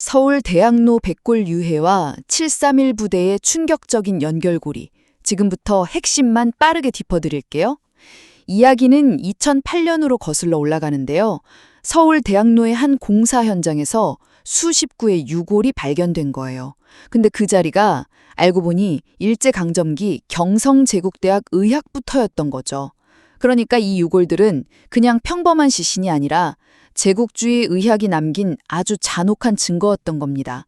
서울 대학로 백골 유해와 731 부대의 충격적인 연결고리. 지금부터 핵심만 빠르게 짚어드릴게요. 이야기는 2008년으로 거슬러 올라가는데요. 서울 대학로의 한 공사 현장에서 수십 구의 유골이 발견된 거예요. 근데 그 자리가 알고 보니 일제강점기 경성제국대학 의학부터였던 거죠. 그러니까 이 유골들은 그냥 평범한 시신이 아니라 제국주의 의학이 남긴 아주 잔혹한 증거였던 겁니다.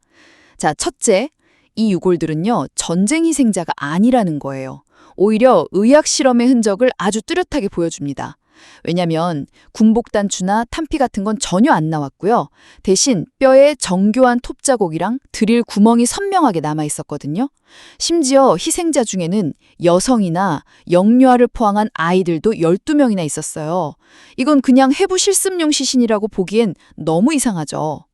자, 첫째, 이 유골들은요, 전쟁 희생자가 아니라는 거예요. 오히려 의학 실험의 흔적을 아주 뚜렷하게 보여줍니다. 왜냐면 군복 단추나 탄피 같은 건 전혀 안 나왔고요. 대신 뼈에 정교한 톱자국이랑 드릴 구멍이 선명하게 남아 있었거든요. 심지어 희생자 중에는 여성이나 영유아를 포함한 아이들도 12명이나 있었어요. 이건 그냥 해부 실습용 시신이라고 보기엔 너무 이상하죠.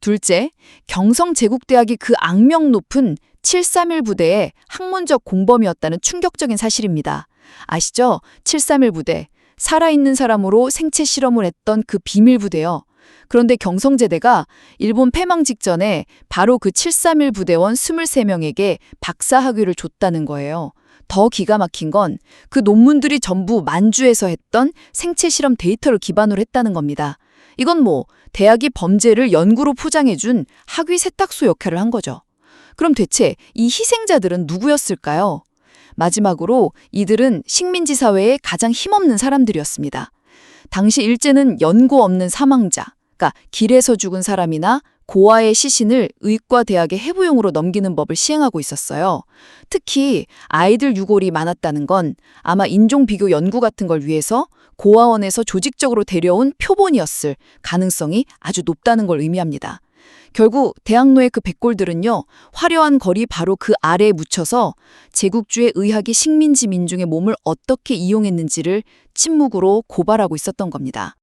둘째, 경성제국대학이 그 악명 높은 731 부대의 학문적 공범이었다는 충격적인 사실입니다. 아시죠? 731 부대. 살아있는 사람으로 생체 실험을 했던 그 비밀 부대요. 그런데 경성제대가 일본 패망 직전에 바로 그 731 부대원 23명에게 박사 학위를 줬다는 거예요. 더 기가 막힌 건 그 논문들이 전부 만주에서 했던 생체 실험 데이터를 기반으로 했다는 겁니다. 이건 뭐 대학이 범죄를 연구로 포장해준 학위 세탁소 역할을 한 거죠. 그럼 대체 이 희생자들은 누구였을까요? 마지막으로 이들은 식민지 사회의 가장 힘없는 사람들이었습니다. 당시 일제는 연고 없는 사망자, 그러니까 길에서 죽은 사람이나 고아의 시신을 의과 대학의 해부용으로 넘기는 법을 시행하고 있었어요. 특히 아이들 유골이 많았다는 건 아마 인종 비교 연구 같은 걸 위해서 고아원에서 조직적으로 데려온 표본이었을 가능성이 아주 높다는 걸 의미합니다. 결국 대학로의 그 백골들은요, 화려한 거리 바로 그 아래에 묻혀서 제국주의 의학이 식민지 민중의 몸을 어떻게 이용했는지를 침묵으로 고발하고 있었던 겁니다.